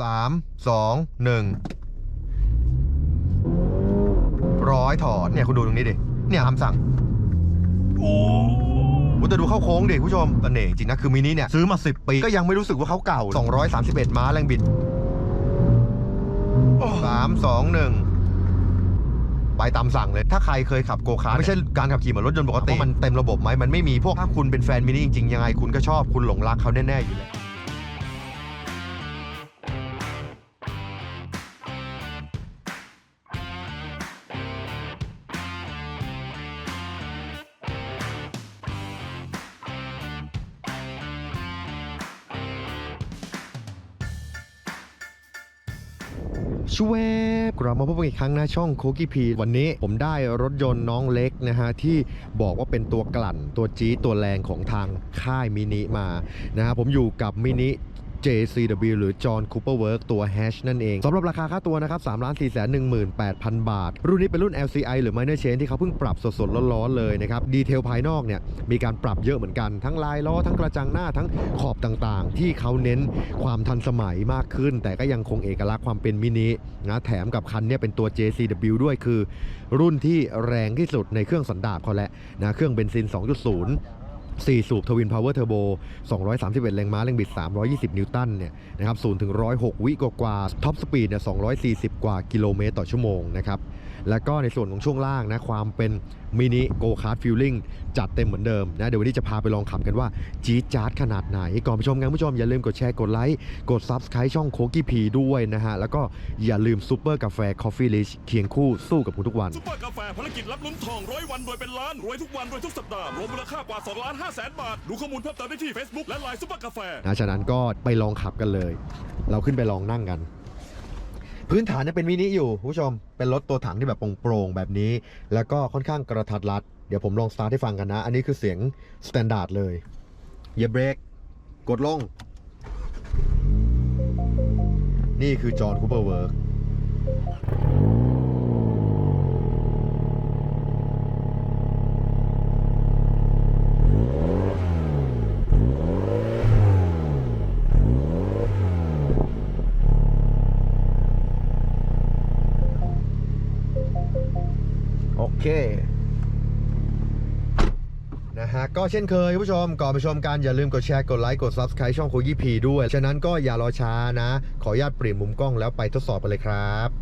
สามสองหนึ่งร้อยถอนเนี่ยคุณดูตรงนี้ดิเนี่ยคำสั่งโอ้คุณจะดูเข้าโค้งดิคุณผู้ชมตะเหน่งจริงนะคือมินิเนี่ยซื้อมา 10 ปี ก็ยังไม่รู้สึกว่าเขาเก่า 231 ม้าแรงบิดโอ้3 2 1ไปตามสั่งเลย ถ้าใครเคยขับโกคาร์ทไม่ใช่การขับขี่เหมือนรถยนต์ปกติว่ามันเต็มระบบไหมมันไม่มีพวกถ้าคุณเป็นแฟนมินิจริงๆยังไงคุณก็ชอบคุณหลงรักเขาแน่ๆอยู่แล้ว ช่วยกลับมาพบกันอีกครั้งนะช่องโคกี้พีวันนี้ผมได้รถยนต์น้องเล็กนะฮะที่บอกว่าเป็นตัวกลั่นตัวจี้ตัวแรงของทางค่ายมินิมานะฮะผมอยู่กับมินิ JCW หรือ John Cooper Work ตัว Hash นั่นเองสำหรับราคาค่าตัวนะครับ3 4 1 8 0 0 0 บาท รุ่นนี้เป็นรุ่น LCI หรือ Minor Change ที่เขาเพิ่งปรับสดๆ ร้อนๆ เลยนะครับ ดีเทลภายนอกเนี่ยมีการปรับเยอะเหมือนกัน ทั้งลายล้อ ทั้งกระจังหน้า ทั้งขอบต่างๆ ที่เขาเน้นความทันสมัยมากขึ้น แต่ก็ยังคงเอกลักษณ์ความเป็นมินินะแถมกับคันเนี้เป็นตัว JCW ด้วยคือ รุ่นที่แรงที่สุดในเครื่องสันดาปเขาแหละนะเครื่องเบนซิน 2.0 4 สูบทวินพาวเวอร์เทอร์โบ 231 แรงม้า แรงบิด 320 นิวตัน เนี่ยนะครับ0ถึง106 วิกว่าท็อปสปีด เนี่ย 240 กว่ากิโลเมตรต่อชั่วโมงนะครับแล้วก็ในส่วนของช่วงล่างนะความเป็นมินิโกคาร์ดฟิลลิ่งจัดเต็มเหมือนเดิมนะเดี๋ยววันนี้จะพาไปลองขับกันว่าจี๊ดจ๊าดขนาดไหน ก่อนไปชมกันผู้ชมอย่าลืมกดแชร์กดไลค์กด Subscribe ช่องโคกี้พีด้วยนะฮะ แล้วก็อย่าลืมซูเปอร์กาแฟคอฟฟี่ลิชเคียงคู่สู้กับคุณทุกวันซุปเปอร์กาแฟภารกิจรับลุ้นทองร้อยวันรวยเป็นล้านรวยทุกวันรวยทุกสัปดาห์รวมมูลค่ากว่า2ล้าน5แสนบาทดูข้อมูลเพิ่มเติมได้ที่ Facebook และ Line ซุปเปอร์กาแฟนะฉะนั้นก็ไปลองขับกันเลย เราขึ้นไปลองนั่งกัน พื้นฐานเนี่ยเป็นมินิอยู่คุณผู้ชม เป็นรถตัวถังที่แบบโปร่งๆแบบนี้ แล้วก็ค่อนข้างกระทัดรัด เดี๋ยวผมลองสตาร์ทให้ฟังกันนะ อันนี้คือเสียงสแตนดาร์ดเลยเหยียบเบรกกดลง นี่คือจอห์นคูเปอร์เวิร์ก ก็เช่นเคยคุณผู้ชมก่อนไปชมกันอย่าลืมกดแชร์กดไลค์กด Subscribe ช่องโคยี่พีด้วย ฉะนั้นก็อย่ารอช้านะ ขออนุญาตเปลี่ยนมุมกล้องแล้วไปทดสอบกันเลยครับ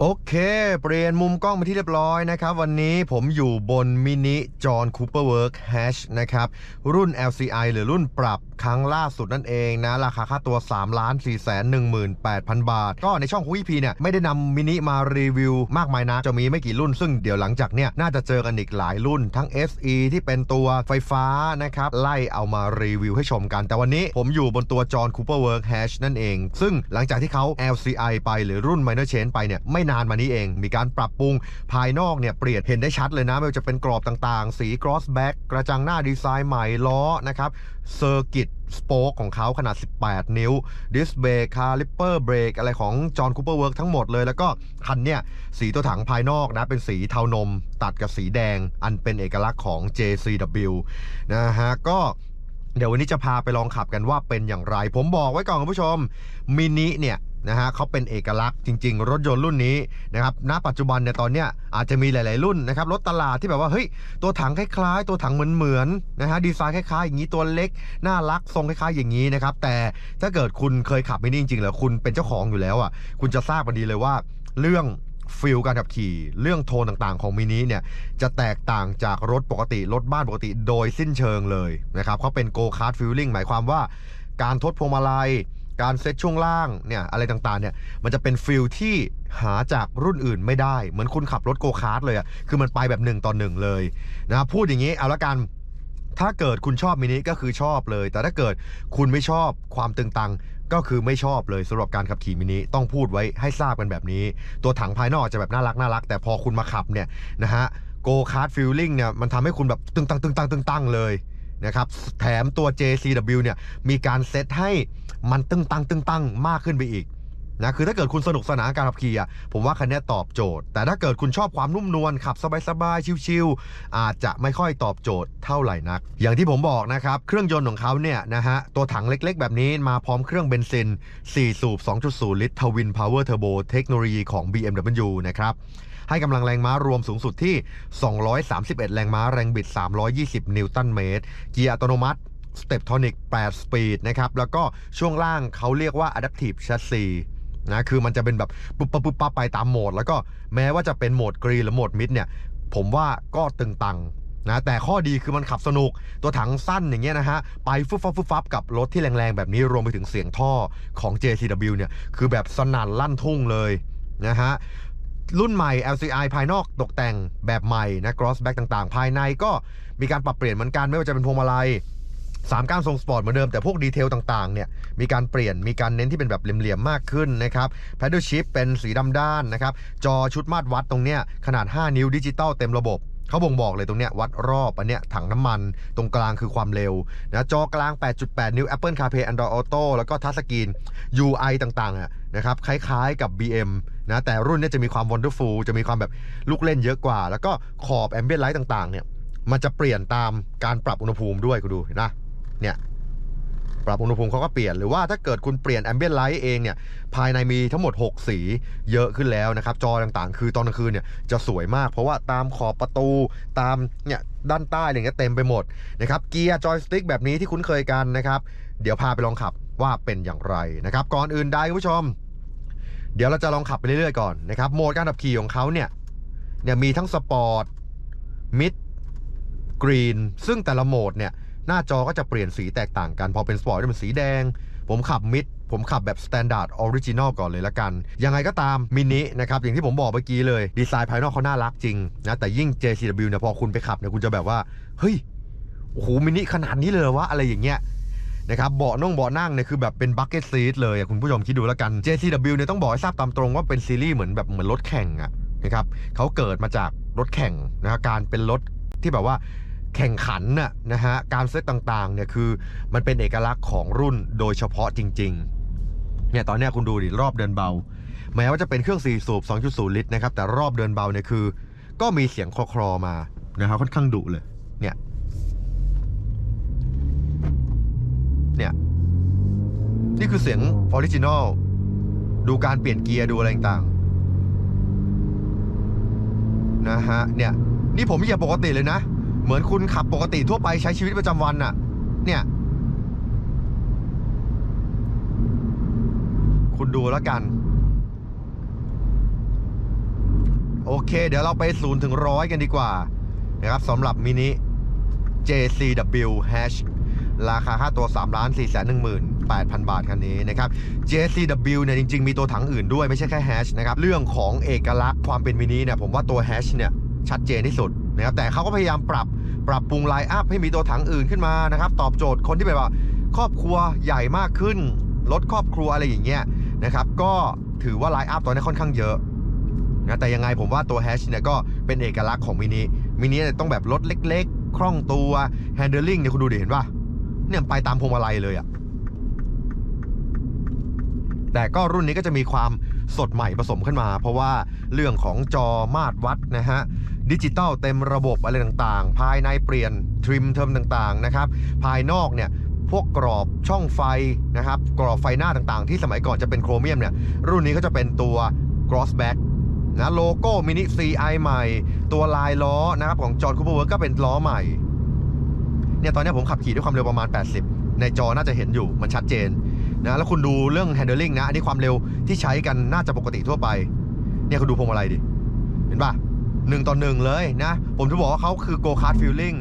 โอเค เปลี่ยนมุมกล้องมาที่เรียบร้อยนะครับ วันนี้ผมอยู่บนมินิจอห์นคูเปอร์เวิร์กแฮชนะครับ รุ่น LCI หรือรุ่นปรับครั้งล่าสุดนั่นเองนะ ราคาค่าตัว 3 4 1 8 0 0 0 บาท ก็ในช่องคุยพีเนี่ย ไม่ได้นำมินิมารีวิวมากมายนะ จะมีไม่กี่รุ่น ซึ่งเดี๋ยวหลังจากเนี่ย น่าจะเจอกันอีกหลายรุ่นทั้ง SE ที่เป็นตัวไฟฟ้านะครับ ไล่เอามารีวิวให้ชมกัน แต่วันนี้ผมอยู่บนตัวจอห์นคูเปอร์เวิร์กแฮชนั่นเอง ซึ่งหลังจากที่เขา LCI ไปหรือรุ่น Minor Change ไปเนี่ยไม่นานมานี้เอง มีการปรับปรุงภายนอกเนี่ยเปลี่ยนเห็นได้ชัดเลยนะ ไม่ว่าจะเป็นกรอบต่างๆ สี cross back กระจังหน้าดีไซน์ใหม่ล้อนะครับเซอร์กิตสโป๊กของเขาขนาด 18 นิ้ว ดิสเบรกคาลิปเปอร์เบรกอะไรของจอห์นคูเปอร์เวิร์กทั้งหมดเลย แล้วก็คันเนี่ย สีตัวถังภายนอกนะ เป็นสีเทานม ตัดกับสีแดง อันเป็นเอกลักษณ์ของ JCW นะฮะ ก็เดี๋ยววันนี้จะพาไปลองขับกันว่าเป็นอย่างไร ผมบอกไว้ก่อนคุณผู้ชมมินิเนี่ย นะฮะเขาเป็นเอกลักษณ์จริง ๆ รถยนต์รุ่นนี้นะครับณปัจจุบันเนี่ยตอนเนี้ยอาจจะมีหลาย ๆ รุ่นนะครับรถตลาดที่แบบว่าเฮ้ยตัวถังคล้ายๆ ตัวถังเหมือนๆนะฮะดีไซน์คล้าย ๆ อย่างนี้ตัวเล็กน่ารักทรงคล้าย ๆ อย่างนี้นะครับแต่ถ้าเกิดคุณเคยขับมินิจริงๆแล้วคุณเป็นเจ้าของอยู่แล้วอะคุณจะทราบพอดีเลยว่าเรื่องฟิลการขับขี่เรื่องโทนต่างๆของมินิเนี่ยจะแตกต่างจากรถปกติ รถบ้านปกติโดยสิ้นเชิงเลยนะครับเขาเป็นโกคาร์ดฟิลลิ่งหมายความว่าการทดพวงมาลัย การเซ็ตช่วงล่างเนี่ยอะไรต่างๆเนี่ยมันจะเป็นฟิลที่หาจากรุ่นอื่นไม่ได้ เหมือนคุณขับรถโกคาร์ดเลยอะคือมันไปแบบหนึ่งต่อหนึ่งเลยนะครับพูดอย่างนี้เอาละกันถ้าเกิดคุณชอบมินิก็คือชอบเลย แต่ถ้าเกิดคุณไม่ชอบความตึงตังก็คือไม่ชอบเลยสำหรับการขับขี่มินิต้องพูดไว้ให้ทราบกันแบบนี้ ตัวถังภายนอกจะแบบน่ารักน่ารัก แต่พอคุณมาขับเนี่ยนะฮะโกคาร์ดฟิลลิ่งเนี่ยมันทำให้คุณแบบตึงตังตึงตังตึงตังเลยนะครับแถมตัว JCW เนี่ยมีการเซตให้ มันตึงตังตึงตังมากขึ้นไปอีกนะคือถ้าเกิดคุณสนุกสนานการขับขี่อะผมว่าคันนี้ตอบโจทย์ แต่ถ้าเกิดคุณชอบความนุ่มนวลขับสบายๆชิวๆอาจจะไม่ค่อยตอบโจทย์เท่าไหร่นัก อย่างที่ผมบอกนะครับเครื่องยนต์ของเขาเนี่ยนะฮะตัวถังเล็กๆ แบบนี้มาพร้อมเครื่องเบนซิน 4 สูบ 2.0 ลิตรทวินพาวเวอร์เทอร์โบเทคโนโลยีของ BMW นะครับให้กำลังแรงม้ารวมสูงสุดที่ 231 แรงม้าแรงบิด 320 นิวตันเมตร เกียร์อัตโนมัติ สเต p ทอนิก8สปีดนะครับ แล้วก็ช่วงล่างเขาเรียกว่า Adaptive Chassis นะคือมันจะเป็นแบบปุ๊บปั๊บปุ๊บปั๊บไปตามโหมด แล้วก็แม้ว่าจะเป็นโหมดกรีหรือโหมดมิดเนี่ยผมว่าก็ตึงตังนะแต่ข้อดีคือมันขับสนุกตัวถังสั้นอย่างเงี้ยนะฮะ ไปฟุบฟับฟุบฟับกับรถที่แรงๆ แบบนี้รวมไปถึงเสียงท่อของ JCW เนี่ย คือแบบสนั่นลั่นทุ่งเลยนะฮะ รุ่นใหม่ LCI ภายนอกตกแต่งแบบใหม่นะ cross back ต่างๆ ภายในก็มีการปรับเปลี่ยนเหมือนกันไม่ว่าจะเป็นพวงมาลัย 3ก้านทรงสปอร์ตเหมือนเดิมแต่พวกดีเทลต่างๆเนี่ยมีการเปลี่ยนมีการเน้นที่เป็นแบบเหลี่ยมๆมากขึ้นนะครับ paddle shift เป็นสีดำด้านนะครับจอชุดมาตรวัดตรงเนี้ยขนาด 5 นิ้วดิจิตอลเต็มระบบเขาบ่งบอกเลยตรงเนี้ยวัดรอบอันเนี้ยถังน้ำมันตรงกลางคือความเร็วนะจอกลาง 8.8 นิ้ว Apple CarPlay Android Auto แล้วก็ทัชสกรีน UI ต่างๆอะนะครับคล้ายๆกับ BM นะแต่รุ่นเนี้จะมีความ Wonderful จะมีความแบบลูกเล่นเยอะกว่า แล้วก็ขอบ Ambient Light ต่างๆเนี่ยมันจะเปลี่ยนตามการปรับอุณหภูมิด้วยคุณดูเห็นนะ เนี่ยปรับอุณหภูมิเขาก็เปลี่ยนหรือว่าถ้าเกิดคุณเปลี่ยน Ambient Light เองเนี่ยภายในมีทั้งหมด 6 สีเยอะขึ้นแล้วนะครับ จอต่างๆ คือตอนกลางคืนเนี่ยจะสวยมาก เพราะว่าตามขอบประตูตามเนี่ยด้านใต้อะไรเงี้ยเต็มไปหมดนะครับเกียร์จอยสติ๊กแบบนี้ที่คุ้นเคยกันนะครับ เดี๋ยวพาไปลองขับว่าเป็นอย่างไรนะครับ ก่อนอื่นใดคุณผู้ชม เดี๋ยวเราจะลองขับไปเรื่อยๆก่อนนะครับโหมดการขับขี่ของเขาเนี่ยเนี่ยมีทั้งสปอร์ตมิดกรีนซึ่งแต่ละโหมดเนี่ย หน้าจอก็จะเปลี่ยนสีแตกต่างกัน พอเป็นสปอร์ตจะเป็นสีแดง ผมขับมิดผมขับแบบสแตนดาร์ดออริจินอลก่อนเลยละกัน ยังไงก็ตามมินินะครับ อย่างที่ผมบอกเมื่อกี้เลย ดีไซน์ภายนอกเขาน่ารักจริงนะ แต่ยิ่ง JCW เนี่ยพอคุณไปขับเนี่ยคุณจะแบบว่า เฮ้ยโอ้โหมินิขนาดนี้เลยวะอะไรอย่างเงี้ยนะครับเบาะน่งเบาะนั่งเนี่ยคือแบบเป็นบั c เก็ตซีทเลยอะคุณผู้ชมคิดดูแล้วกัน JCW เนี่ยต้องบอกให้ทราบตามตรงว่าเป็นซีรีส์เหมือนแบบเหมือนรถแข่งอะนะครับเขาเกิดมาจากรถแข่งนะฮะการเป็นรถที่แบบว่า แข่งขันน่ะนะฮะการเซตต่างๆเนี่ยคือมันเป็นเอกลักษณ์ของรุ่นโดยเฉพาะจริงๆเนี่ยตอนนี้คุณดูดิรอบเดินเบา แม้ว่าจะเป็นเครื่อง4สูบ 2.0 ลิตรนะครับแต่รอบเดินเบาเนี่ยคือ ก็มีเสียงคลอๆมานะครับค่อนข้างดุเลยเนี่ยเนี่ยนี่คือเสียงออริจินอลดูการเปลี่ยนเกียร์ดูอะไรต่างๆนะฮะเนี่ยนี่ผมเหยียบปกติเลยนะ เหมือนคุณขับปกติทั่วไปใช้ชีวิตประจำวันน่ะ เนี่ย คุณดูแล้วกัน โอเค เดี๋ยวเราไปศูนย์ถึงร้อยกันดีกว่า นะครับสำหรับมินิ JCW Hash ราคาค่าตัว3 4 1 8 0 0 0 บาทคันนี้นะครับ JCW เนี่ยจริง ๆ มีตัวถังอื่นด้วยไม่ใช่แค่ Hash นะครับ เรื่องของเอกลักษณ์ความเป็นมินิเนี่ยผมว่าตัว Hash เนี่ยชัดเจนที่สุด นะครับแต่เขาก็พยายามปรับปรับปรุงไลน์อัพให้มีตัวถังอื่นขึ้นมานะครับ ตอบโจทย์คนที่แบบว่า ครอบครัวใหญ่มากขึ้นรถครอบครัวอะไรอย่างเงี้ยนะครับก็ถือว่าไลน์อัพตอนนี้ค่อนข้างเยอะนะแต่ยังไงผมว่าตัวแฮชเนี่ยก็เป็นเอกลักษณ์ของมินิมินิต้องแบบรถเล็ก ๆ คล่องตัวแฮนเดิลลิ่งเนี่ยคุณดูดิเห็นป่ะเนี่ยไปตามพวงมาลัยเลยอะแต่ก็รุ่นนี้ก็จะมีความสดใหม่ผสมขึ้นมา เพราะว่าเรื่องของจอมาตรวัดนะฮะ ดิจิตอลเต็มระบบอะไรต่างๆ ภายในเปลี่ยนทริมเทอมต่างๆนะครับภายนอกเนี่ยพวกกรอบช่องไฟนะครับกรอบไฟหน้าต่างๆ ที่สมัยก่อนจะเป็นโครเมียมเนี่ยรุ่นนี้ก็จะเป็นตัว cross back นะโลโก้มินิ CI ใหม่ ตัวลายล้อนะครับของจอห์นคูเปอร์เวิร์ก็เป็นล้อใหม่เนี่ยตอนนี้ผมขับขี่ด้วยความเร็วประมาณ 80 ในจอน่าจะเห็นอยู่มันชัดเจนนะแล้วคุณดูเรื่อง handling นะ อันนี้ความเร็วที่ใช้กันน่าจะปกติทั่วไป เนี่ยคุณดูพวงมาลัยดิ เห็นปะ หนึ่งต่อหนึ่งเลยนะ ผมจะบอกว่าเขาคือ go kart feeling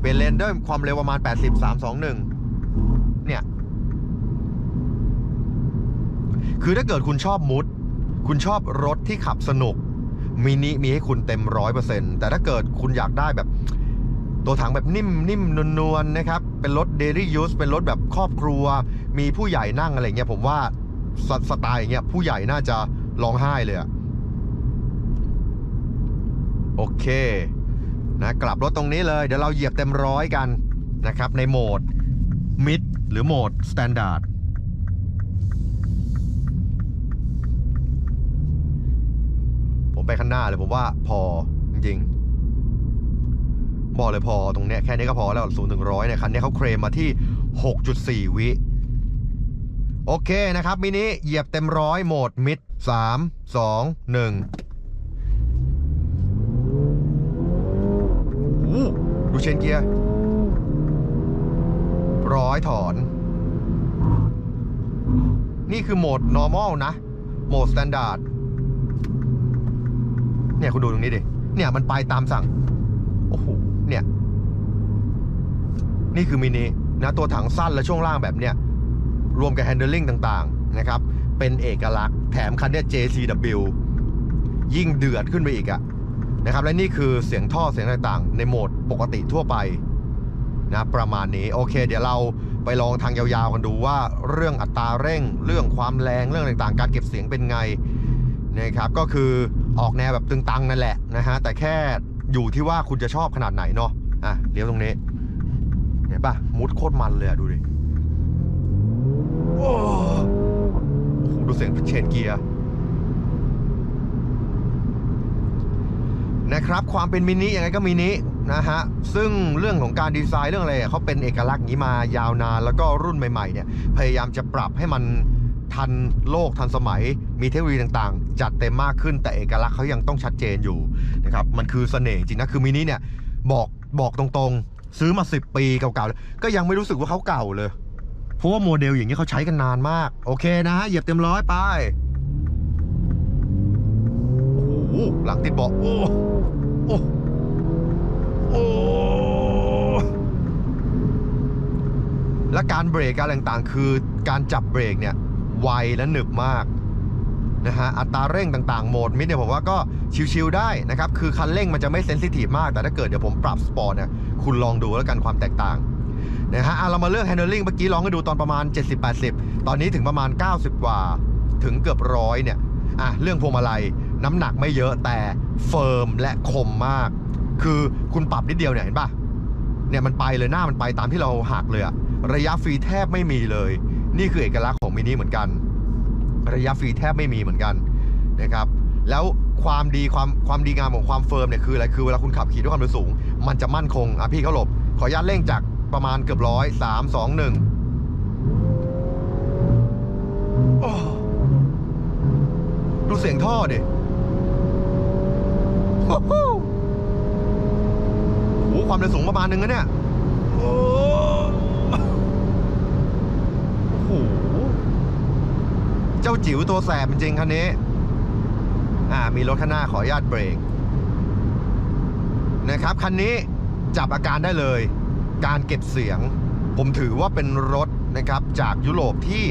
เป็นเลนด้วยความเร็วประมาณ 80 3 2 1 เนี่ย คือถ้าเกิดคุณชอบมุด คุณชอบรถที่ขับสนุก มินิมีให้คุณเต็มร้อยเปอร์เซ็นต์แต่ถ้าเกิดคุณอยากได้แบบ ตัวถังแบบนิ่มนิ่มนวลๆนะครับ เป็นรถ daily use เป็นรถแบบครอบครัว มีผู้ใหญ่นั่งอะไรเงี้ยผมว่าสสไตล์อย่างเงี้ยผู้ใหญ่น่าจะร้องไห้เลยอะ โอเคนะกลับรถตรงนี้เลยเดี๋ยวเราเหยียบเต็มร้อยกันนะครับในโหมดมิดหรือโหมดสแตนดาร์ดผมไปข้างหน้าเลยผมว่าพอจริงๆบอกเลยพอตรงเนี้ยแค่นี้ก็พอแล้วศูนย์ถึงร้อยเนี่ยคันนี้เขาเคลมมาที่หกจุดสี่วิโอเคนะครับมินิเหยียบเต็มร้อยโหมดมิดสามสองหนึ่ง ดูเชนเกียร์ร้อยถอน นี่คือโหมด normal นะ โหมด standard เนี่ยคุณดูตรงนี้ดิ เนี่ยมันไปตามสั่ง โอ้โห เนี่ย นี่คือมินินะ ตัวถังสั้นและช่วงล่างแบบเนี้ย รวมกับ handling ต่างๆ นะครับ เป็นเอกลักษณ์ แถมคันเนี้ย JCW ยิ่งเดือดขึ้นไปอีกอะ นะครับ และนี่คือเสียงท่อเสียงต่างๆ ในโหมดปกติทั่วไปนะประมาณนี้โอเค เดี๋ยวเราไปลองทางยาวๆกันดูว่าเรื่องอัตราเร่ง เรื่องความแรงเรื่องต่างๆ การเก็บเสียงเป็นไงนะครับก็คือออกแนวแบบตึงตังนั่นแหละนะฮะแต่แค่อยู่ที่ว่าคุณจะชอบขนาดไหนเนาะอะเลี้ยวตรงนี้เห็นปะมุดโคตรมันเลยอะดูดิโอ้โหดูเสียงเชนเกียร์ นะครับความเป็นมินิยังไงก็มินินะฮะซึ่งเรื่องของการดีไซน์เรื่องอะไรเขาเป็นเอกลักษณ์นี้มายาวนาน แล้วก็รุ่นใหม่ๆเนี่ยพยายามจะปรับให้มันทันโลกทันสมัยมีเทคโนโลยีต่างๆ จัดเต็มมากขึ้นแต่เอกลักษณ์เขายังต้องชัดเจนอยู่นะครับมันคือเสน่ห์จริงนะคือมินิเนี่ยบอกบอกตรงๆ ซื้อมา 10 ปีเก่าๆก็ยังไม่รู้สึกว่าเขาเก่าเลยเพราะว่าโมเดลอย่างนี้เขาใช้กันนานมาก โอเคนะเหยียบเต็มร้อยไป หลังติดเบาะโอ้โอ้โอ้และการเบรกการต่างๆ คือการจับเบรกเนี่ยไวและหนึบมากนะฮะอัตราเร่งต่างๆโหมดมิดเนี่ยผมว่าก็ชิวๆได้นะครับ คือคันเร่งมันจะไม่เซนซิทีฟมาก แต่ถ้าเกิดเดี๋ยวผมปรับสปอร์ตเนี่ยคุณลองดูแล้วกันความแตกต่างนะฮะเรามาเลือก handling เมื่อกี้ลองให้ดูตอนประมาณ 70-80 ตอนนี้ถึงประมาณ 90 กว่า ถึงเกือบร้อยเนี่ยอะเรื่องพวงมาลัย น้ำหนักไม่เยอะแต่เฟิร์มและคมมาก คือคุณปรับนิดเดียวเนี่ยเห็นปะเนี่ยมันไปเลยหน้ามันไปตามที่เราหักเลยอะระยะฟรีแทบไม่มีเลย นี่คือเอกลักษณ์ของมินิเหมือนกัน ระยะฟรีแทบไม่มีเหมือนกันนะครับ แล้วความดีความความดีงามของความเฟิร์มเนี่ยคืออะไรคือเวลาคุณขับขี่ด้วยความเร็วสูง มันจะมั่นคงอะพี่เขาหลบ ขออนุญาตเร่งจากประมาณเกือบร้อยสามสองหนึ่งดูเสียงท่อดิ โอ้โหความเร็วสูงประมาณนึงนะเนี่ยโอ้โหเจ้าจิ๋วตัวแสบจริงคันนี้ อ่า มีรถข้างหน้าขออนุญาตเบรก นะครับ คันนี้จับอาการได้เลย การเก็บเสียง ผมถือว่าเป็นรถนะครับ จากยุโรปที่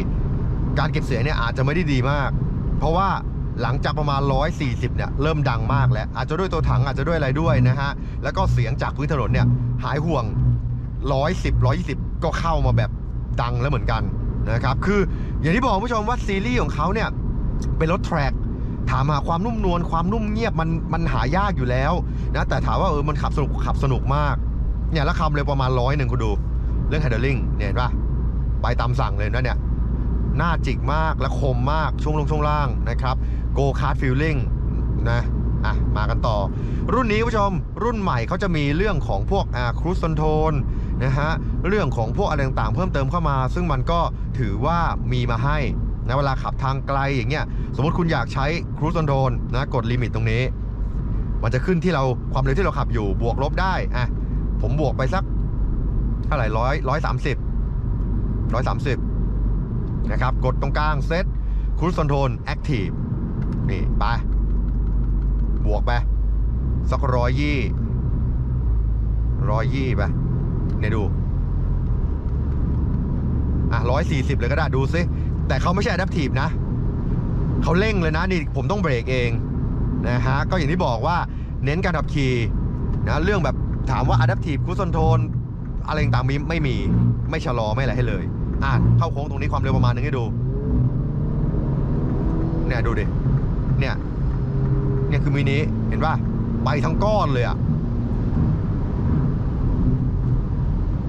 การเก็บเสียงเนี่ยอาจจะไม่ได้ดีมาก เพราะว่า หลังจากประมาณ 140 เนี่ย เริ่มดังมากแล้ว อาจจะด้วยตัวถังอาจจะด้วยอะไรด้วยนะฮะ แล้วก็เสียงจากพื้นถนนเนี่ย หายห่วง 110 120 ก็เข้ามาแบบดังแล้วเหมือนกันนะครับ คืออย่างที่บอกผู้ชมว่าซีรีส์ของเขาเนี่ย เป็นรถแทร็กถามหาความนุ่มนวลความนุ่มเงียบมันมันหายากอยู่แล้วนะแต่ถามว่าเออมันขับสนุกขับสนุกมากเนี่ยแล้วคำเลยประมาณร้อยหนึ่งคุณดูเรื่อง handling เนี่ยเห็นปะไปตามสั่งเลยนะเนี่ยหน้าจิกมากและคมมากช่วงลงช่วงล่างนะครับ go kart feeling นะอะมากันต่อ รุ่นนี้ผู้ชมรุ่นใหม่เขาจะมีเรื่องของพวกอ่า cruise control นะฮะเรื่องของพวกอะไรต่างๆเพิ่มเติมเข้ามา ซึ่งมันก็ถือว่ามีมาให้นะเวลาขับทางไกลอย่างเงี้ยสมมติคุณอยากใช้ cruise control นะกดลิมิตตรงนี้ มันจะขึ้นที่เราความเร็วที่เราขับอยู่บวกลบได้อะผมบวกไปสักเท่าไหร่ร้อยร้อยสามสิบร้อยสามสิบนะครับกดตรงกลางเซต cruise control active นี่ นี่ไป บวกไป สักร้อยยี่ร้อยยี่ไปเนี่ยดู อะร้อยสี่สิบเลยก็ได้ดูซิแต่เขาไม่ใช่ adaptive นะ เขาเร่งเลยนะ นี่ผมต้องเบรกเองนะฮะ ก็อย่างที่บอกว่าเน้นการขับขี่นะเรื่องแบบถามว่า adaptive cruise control อะไรต่างมีไม่มีไม่ชะลอไม่อะไรให้เลย อะเข้าโค้งตรงนี้ความเร็วประมาณนึงให้ดู เนี่ยดูดิ เนี่ย เนี่ยคือมินิเห็นป่ะไปทั้งก้อนเลยอะ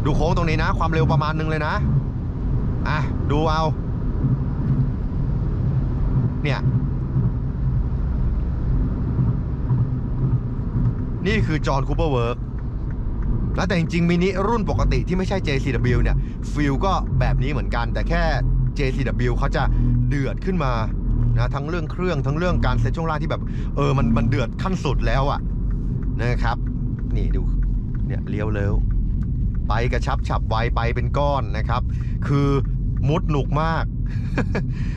ดูโค้งตรงนี้นะ ความเร็วประมาณนึงเลยนะ อะ ดูเอา เนี่ย นี่คือจอห์นคูเปอร์เวิร์กแล้วแต่จริงๆมินิรุ่นปกติที่ไม่ใช่ JCW เนี่ย ฟิลก็แบบนี้เหมือนกันแต่แค่ JCW เขาจะเดือดขึ้นมา นะทั้งเรื่องเครื่องทั้งเรื่องการเซตช่วงล่างที่แบบ เออมันมันเดือดขั้นสุดแล้วอะนะครับ นี่ดูเนี่ยเลี้ยวเร็วไปกระชับฉับไวไปเป็นก้อนนะครับ คือมุดหนุกมาก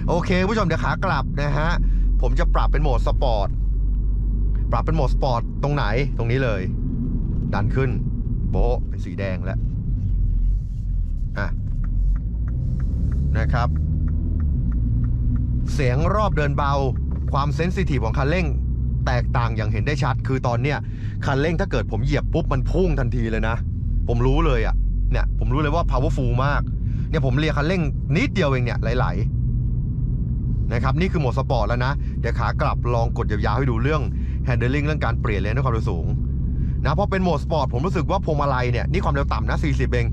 โอเคผู้ชมเดี๋ยวขากลับนะฮะ ผมจะปรับเป็นโหมดสปอร์ตปรับเป็นโหมดสปอร์ตตรงไหนตรงนี้เลย ดันขึ้น โบเป็นสีแดงแล้วอะนะครับ เสียงรอบเดินเบา ความเซนซิทีฟของคันเร่ง แตกต่างอย่างเห็นได้ชัด คือตอนเนี้ยคันเร่งถ้าเกิดผมเหยียบปุ๊บมันพุ่งทันทีเลยนะ ผมรู้เลยอะ่ะเนี่ยผมรู้เลยว่า powerful มากเนี่ยผมเลียคันเร่งนิดเดียวเองเนี่ยไหลๆนะครับนี่คือโหมดสปอร์ตแล้วนะ เดี๋ยวขากลับลองกดยาวๆให้ดูเรื่อง handling เรื่องการเปลี่ยนเลนด้วยความเร็วสูงนะเพราะเป็นโหมดสปอร์ตผมรู้สึกว่าพวงมาลัยเนี่ยนี่ความเร็วต่ำนะ 40 เอง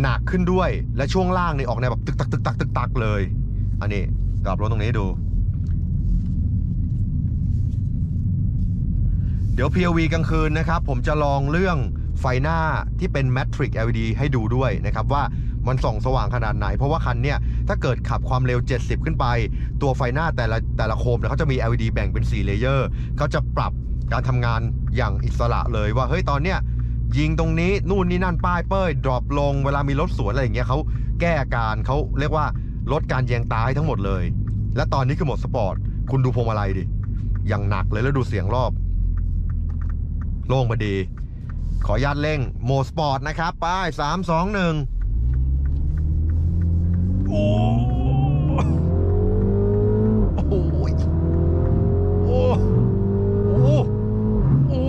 หนักขึ้นด้วยและช่วงล่างนี่ออกแนวแบบตึกตักตึกตักตึกตักเลย อันนี้ กลับรถตรงนี้ดู เดี๋ยว POV กลางคืนนะครับ ผมจะลองเรื่องไฟหน้าที่เป็น Matrix LED ให้ดูด้วยนะครับ ว่ามันส่องสว่างขนาดไหน เพราะว่าคันเนี่ย ถ้าเกิดขับความเร็ว 70 ขึ้นไป ตัวไฟหน้าแต่ละแต่ละโคมเนี่ยเขาจะมี LED แบ่งเป็น4เลเยอร์เขาจะปรับการทำงานอย่างอิสระเลยว่าเฮ้ยตอนเนี้ยยิงตรงนี้นู่นนี่นั่นป้ายเป้ยดรอปลงเวลามีรถสวนอะไรอย่างเงี้ยเขาแก้อาการเขาเรียกว่า ลดการแยงตาให้ทั้งหมดเลย และตอนนี้คือโหมดสปอร์ต คุณดูพวงมาลัยดิ อย่างหนักเลยแล้วดูเสียงรอบ โล่งพอดี ขออนุญาตเร่งโหมดสปอร์ตนะครับไป้ายสามสองหนึ่งโอ้โหโอ้โอ้โอ้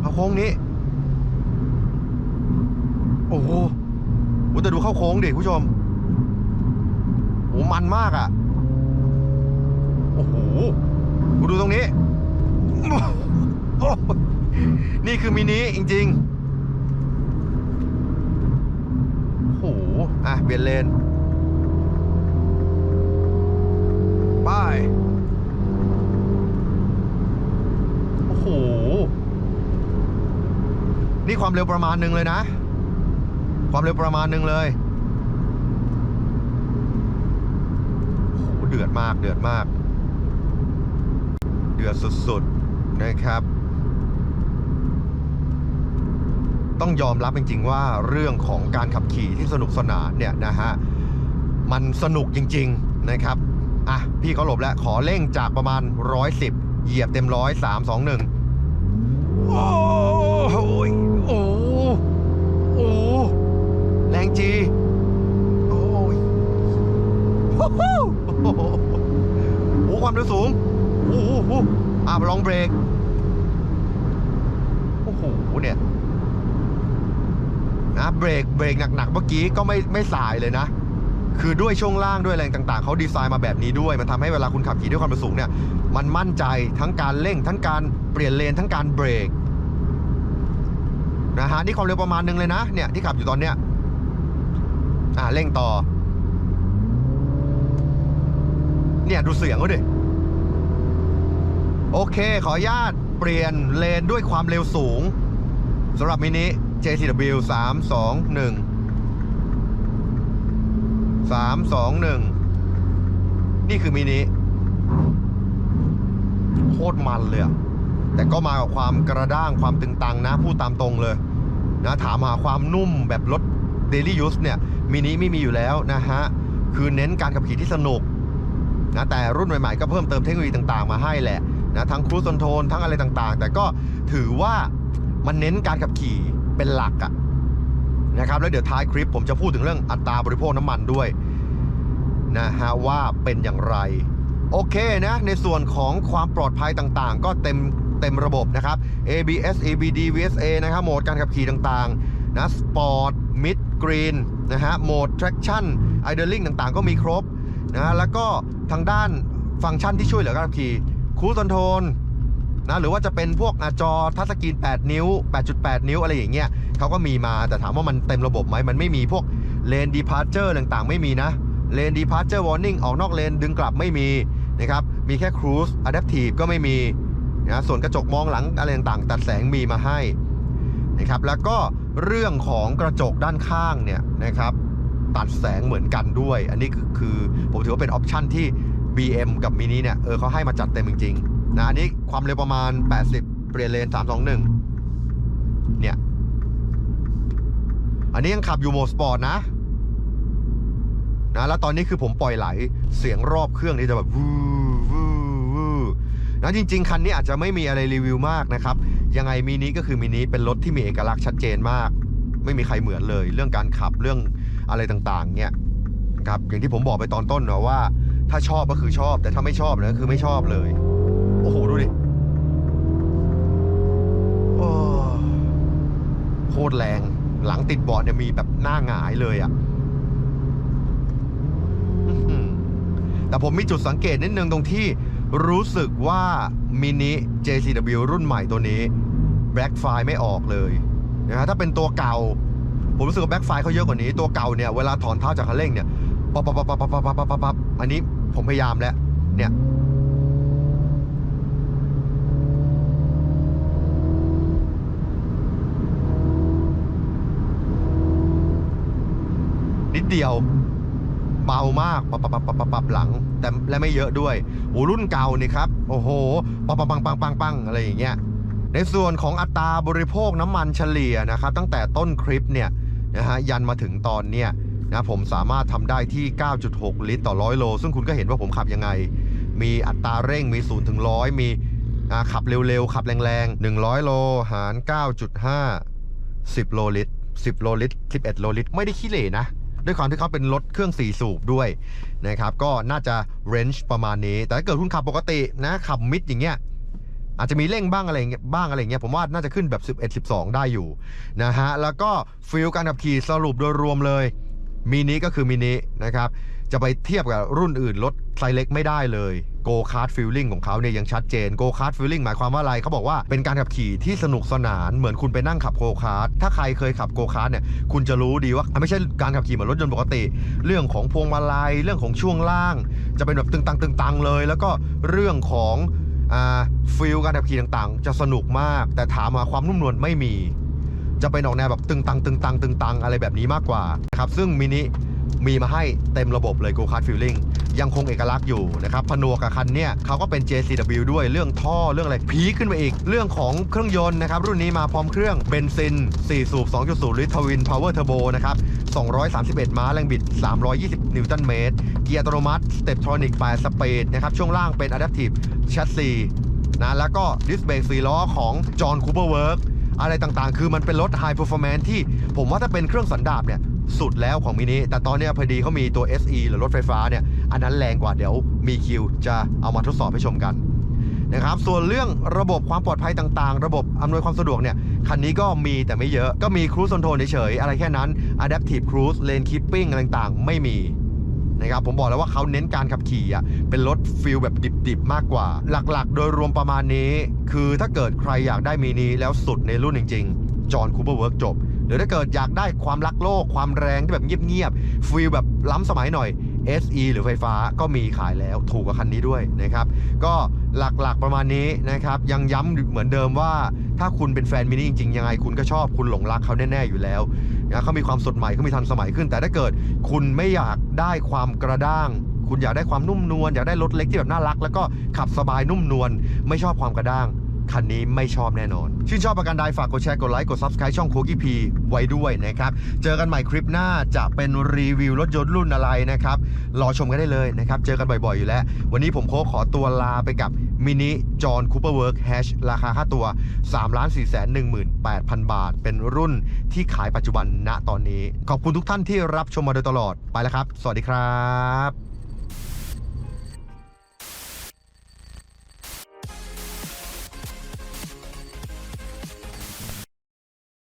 เข้าโค้งนี้ โอ้โหแต่ดูเข้าโค้งดิคุณผู้ชม มันมากอะ โอ้โหดูตรงนี้ นี่คือมินิจริงๆ โอ้โห อะเปลี่ยนเลนไปโอ้โห นี่ความเร็วประมาณหนึ่งเลยนะ ความเร็วประมาณหนึ่งเลย โอ้โห เดือดมาก เดือดมาก เดือดสุดๆนะครับ ต้องยอมรับจริงๆว่าเรื่องของการขับขี่ที่สนุกสนานเนี่ยนะฮะ มันสนุกจริงๆนะครับ อะ พี่เขาหลบแล้ว ขอเร่งจากประมาณ 110 เหยียบเต็มร้อยสามสองหนึ่งโอ้โหโอ้โหโอ้โหแรงจีโอ้ย โอ้โหความเร็วสูง โอ้โหอะลองเบรก โอ้โห เนี่ย นะ เบรก เบรกหนักๆ เมื่อกี้ก็ไม่ ไม่สายเลยนะ คือด้วยช่วงล่างด้วยแรงต่างๆ เขาดีไซน์มาแบบนี้ด้วย มันทำให้เวลาคุณขับขี่ด้วยความเร็วสูงเนี่ย มันมั่นใจทั้งการเร่ง ทั้งการเปลี่ยนเลน ทั้งการเบรก นะฮะ นี่ความเร็วประมาณนึงเลยนะ เนี่ยที่ขับอยู่ตอนเนี้ย อ่า เร่งต่อ เนี่ยดูเสียงเขาดิ โอเค ขออนุญาตเปลี่ยนเลนด้วยความเร็วสูงสำหรับมินิ JCW 3 2 1 3 2 1นี่คือมินิโคตรมันเลยแต่ก็มากับความกระด้างความตึงตังนะ พูดตามตรงเลยนะถามหาความนุ่มแบบรถ Daily Use เนี่ยมินิไม่มีอยู่แล้วนะฮะ คือเน้นการขับขี่ที่สนุก นะแต่รุ่นใหม่ๆก็เพิ่มเติมเทคโนโลยีต่างๆ มาให้แหละนะทั้งครู e คอนโทรลทั้งอะไรต่างๆ แต่ก็ถือว่ามันเน้นการขับขี่เป็นหลักอะนะครับแล้วเดี๋ยวท้ายคลิปผมจะพูดถึงเรื่องอัตราบริโภคน้ำมันด้วยนะฮะว่าเป็นอย่างไร โอเคนะ ในส่วนของความปลอดภัยต่างๆ ก็เต็มเต็มระบบนะครับ ABS ABD VSA นะครับโหมดการขับขี่ต่างๆนะ Sport Mid Green นะฮะโหมด Traction Idling ต่างๆ ก็มีครบ นะแล้วก็ทางด้านฟังก์ชันที่ช่วยเหลือการขับขี่ครู e คอนโทรลนะหรือว่าจะเป็นพวกจอทัชสกรีน 8 นิ้ว 8.8 นิ้วอะไรอย่างเงี้ยเขาก็มีมาแต่ถามว่ามันเต็มระบบไหมมันไม่มีพวกเลนดีพาร์เจอร์ต่างๆ ไม่มีนะเลนดีพาร์เจอร์วอร์นิ่งออกนอกเลนดึงกลับไม่มีนะครับมีแค่ครู e อะดัพทีฟก็ไม่มีนะส่วนกระจกมองหลังอะไรต่างๆ ตัดแสงมีมาให้นะครับแล้วก็เรื่องของกระจกด้านข้างเนี่ยนะครับ ตัดแสงเหมือนกันด้วย อันนี้คือคือผมถือว่าเป็นออปชันที่ BM กับมินิเนี่ยเออเขาให้มาจัดเต็มจริงๆนะอันนี้ความเร็วประมาณ 80 เปลี่ยนเลน 321 เนี่ย อันนี้ยังขับอยู่โหมดสปอร์ตนะนะแล้วตอนนี้คือผมปล่อยไหลเสียงรอบเครื่องนี่จะแบบวูวูวูนะจริง ๆ คันนี้อาจจะไม่มีอะไรรีวิวมากนะครับ ยังไงมินิก็คือมินิเป็นรถที่มีเอกลักษณ์ชัดเจนมาก ไม่มีใครเหมือนเลย เรื่องการขับเรื่อง อะไรต่างๆเนี่ยครับอย่างที่ผมบอกไปตอนต้นนะว่า ถ้าชอบก็คือชอบ แต่ถ้าไม่ชอบนะคือไม่ชอบเลย โอ้โห ดูดิโคตรแรง หลังติดเบาะเนี่ยมีแบบหน้าหงายเลยอะ่ะแต่ผมมีจุดสังเกตนิดนึงตรงที่รู้สึกว่ามินิ JCW รุ่นใหม่ตัวนี้แบ็กไฟไม่ออกเลยนะฮะถ้าเป็นตัวเก่า ผมรู้สึกว่าแบ็กไฟเขาเยอะกว่านี้ตัวเก่าเนี่ยเวลาถอนเท้าจากคันเร่งเนี่ยปั๊บปั๊บปั๊บปั๊บปั๊บปั๊บปั๊บปั๊บอันนี้ผมพยายามแล้วเนี่ยนิดเดียวเบามากปับปับปับปับปับปับหลัง แต่และไม่เยอะด้วยโอ้รุ่นเก่านี่ครับ โอ้โหปังปังปังปังปังปังอะไรอย่างเงี้ยในส่วนของอัตราบริโภคน้ำมันเฉลี่ยนะครับ ตั้งแต่ต้นคลิปเนี่ย นะฮะยันมาถึงตอนเนี้ยนะผมสามารถทำได้ที่ 9.6 ลิตรต่อ100โล ซึ่งคุณก็เห็นว่าผมขับยังไง มีอัตราเร่งมี0ถึง100 มีขับเร็วๆ ขับแรงๆ 100 โลหาร 9.5 10 โลลิตร 10 โลลิตร 11 โลลิตร ไม่ได้ขี้เหร่นะ ด้วยความที่เขาเป็นรถเครื่อง 4 สูบด้วยนะครับ ก็น่าจะเรนจ์ประมาณนี้ แต่ถ้าเกิดคุณขับปกตินะ ขับมิดอย่างเงี้ย อาจจะมีเร่งบ้างอะไรเงี้ยบ้างอะไรเงี้ยผมว่าน่าจะขึ้นแบบ 11 12 ได้อยู่นะฮะแล้วก็ฟิลการขับขี่สรุปโดยรวมเลยมินิก็คือมินินะครับจะไปเทียบกับรุ่นอื่นรถไซเล็กไม่ได้เลยโกคาร์ดฟิลลิ่งของเขาเนี่ยยังชัดเจนโกคาร์ดฟิลลิ่งหมายความว่าอะไรเขาบอกว่าเป็นการขับขี่ที่สนุกสนานเหมือนคุณไปนั่งขับโกคาร์ดถ้าใครเคยขับโกคาร์ดเนี่ยคุณจะรู้ดีว่าไม่ใช่การขับขี่เหมือนรถยนต์ปกติ เรื่องของพวงมาลัยเรื่องของช่วงล่าง จะเป็นแบบตึงตังตึงตังเลย แล้วก็เรื่องของ ฟิลการขับขี่ต่างๆ จะสนุกมาก แต่ถามมาความนุ่มนวลไม่มี จะเป็นออกแนวแบบตึงตังตึงตังตึงตังอะไรแบบนี้มากกว่านะครับซึ่งมินิ มีมาให้เต็มระบบเลย Go Kart Feeling ยังคงเอกลักษณ์อยู่นะครับพนวกกับคันเนี่ยเขาก็เป็น JCW ด้วยเรื่องท่อเรื่องอะไรพีขึ้นไปอีก เรื่องของเครื่องยนต์นะครับรุ่นนี้มาพร้อมเครื่องเบนซิน 4 สูบ 2.0 ลิตรทวินพาวเวอร์เทอร์โบนะครับ231 ม้าแรงบิด 320 นิวตันเมตร เกียร์อัตโนมัติสเตปทรอนิก8สเปดนะครับช่วงล่างเป็น Adaptive Chassis นะแล้วก็ดิสเบรก4ล้อของจอห์นคูเปอร์เวิร์กอะไรต่างๆ คือมันเป็นรถ High p e r f o r m a n ที่ผมว่าถ้าเป็นเครื่องสันดาปเนี่ย สุดแล้วของมินิแต่ตอนนี้พอดีเขามีตัว SE หรือรถไฟฟ้าเนี่ย อันนั้นแรงกว่าเดี๋ยวมีคิวจะเอามาทดสอบให้ชมกันนะครับ ส่วนเรื่องระบบความปลอดภัยต่างๆ ระบบอำนวยความสะดวกเนี่ย คันนี้ก็มีแต่ไม่เยอะ ก็มี Cruise Control เฉยๆ อะไรแค่นั้น Adaptive Cruise Lane Keeping อะไรต่างๆ ไม่มีนะครับ ผมบอกแล้วว่าเขาเน้นการขับขี่อะ เป็นรถฟิลแบบดิบๆ มากกว่า หลักๆ โดยรวมประมาณนี้ คือถ้าเกิดใครอยากได้มินิแล้วสุดในรุ่นจริง ๆ จอห์นคูเปอร์เวิร์กจบ หรือถ้าเกิดอยากได้ความรักโลกความแรงที่แบบเงียบๆฟิลแบบล้ำสมัยหน่อย SE หรือไฟฟ้าก็มีขายแล้วถูกกับคันนี้ด้วยนะครับ ก็หลักๆประมาณนี้นะครับ ยังย้ำเหมือนเดิมว่า ถ้าคุณเป็นแฟนมินิจริงๆ ยังไงคุณก็ชอบคุณหลงรักเขาแน่ ๆ อยู่แล้วนะเขามีความสดใหม่เขามีทันสมัยขึ้น แต่ถ้าเกิดคุณไม่อยากได้ความกระด้าง คุณอยากได้ความนุ่มนวลอยากได้รถเล็กที่แบบน่ารัก แล้วก็ขับสบายนุ่มนวลไม่ชอบความกระด้าง คันนี้ไม่ชอบแน่นอน ชื่นชอบประการใดฝากกดแชร์ กดไลค์ กด Subscribe ช่องโคกี้พีไว้ด้วยนะครับ เจอกันใหม่คลิปหน้าจะเป็นรีวิวรถยนต์รุ่นอะไรนะครับ รอชมกันได้เลยนะครับ เจอกันบ่อยๆ อยู่แล้ว วันนี้ผมโค้กขอตัวลาไปกับมินิจอห์นคูเปอร์เวิร์กแฮชราคาค่าตัว 3 4 1 8 0 0 0 บาท เป็นรุ่นที่ขายปัจจุบันณตอนนี้ ขอบคุณทุกท่านที่รับชมมาโดยตลอดไปแล้วครับ สวัสดีครับ